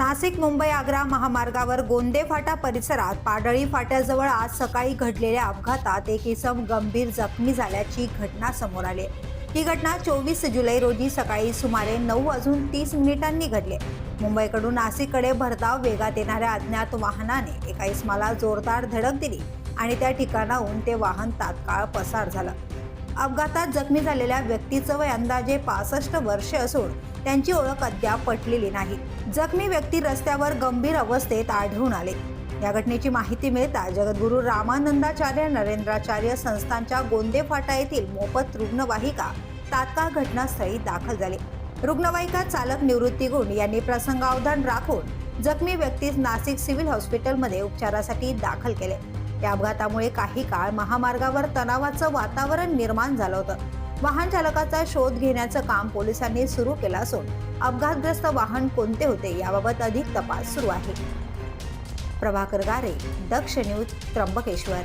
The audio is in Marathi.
नाशिक मुंबई आग्रा महामार्गावर गोंदे फाटा परिसरात पाडळी फाट्याजवळ आज सकाळी घडलेल्या अपघातात एक इसम गंभीर जखमी झाल्याची घटना समोर आली. ही घटना चोवीस जुलै रोजी सकाळी सुमारे नऊ वाजून तीस मिनिटांनी घडली. मुंबईकडून नाशिककडे भरधाव वेगात येणाऱ्या अज्ञात वाहनाने एका इसमाला जोरदार धडक दिली आणि त्या ठिकाणाहून ते वाहन तात्काळ पसार झालं. अपघातात जखमी झालेल्या व्यक्तीचं वय अंदाजे पासष्ट वर्षे असून त्यांची ओळख अद्याप पटलेली नाही. जखमी व्यक्ती रस्त्यावर गंभीर अवस्थेत आढळून आले. या घटनेची माहिती मिळता जगद्गुरू रामानंदाचार्य नरेंद्राचार्य संस्थांच्या गोंदे फाटा येथील मोफत रुग्णवाहिका तात्काळ घटनास्थळी दाखल झाली. रुग्णवाहिका चालक निवृत्ती गुण यांनी प्रसंगावधान राखून जखमी व्यक्तीस नाशिक सिव्हिल हॉस्पिटलमध्ये उपचारासाठी दाखल केले. या अपघातामुळे काही काळ महामार्गावर तणावाचं वातावरण निर्माण झालं होतं. वाहन चालकाचा शोध घेण्याचं काम पोलिसांनी सुरू केलं असून अपघातग्रस्त वाहन कोणते होते याबाबत अधिक तपास सुरू आहे. प्रभाकर गारे दक्ष न्यूज त्र्यंबकेश्वर.